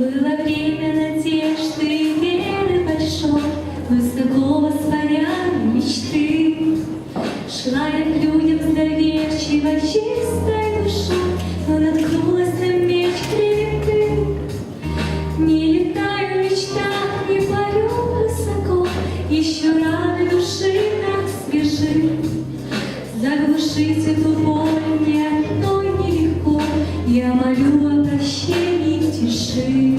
Было время надежды веры большой, Высоко воспаряли мечты. Шла я к людям с доверчивой, чистой душой, Но наткнулась на меч клеветы. Не летаю в мечтах, не парю высоко, Еще рано души так свежи. Заглушить эту боль, не молю о прощении в тиши.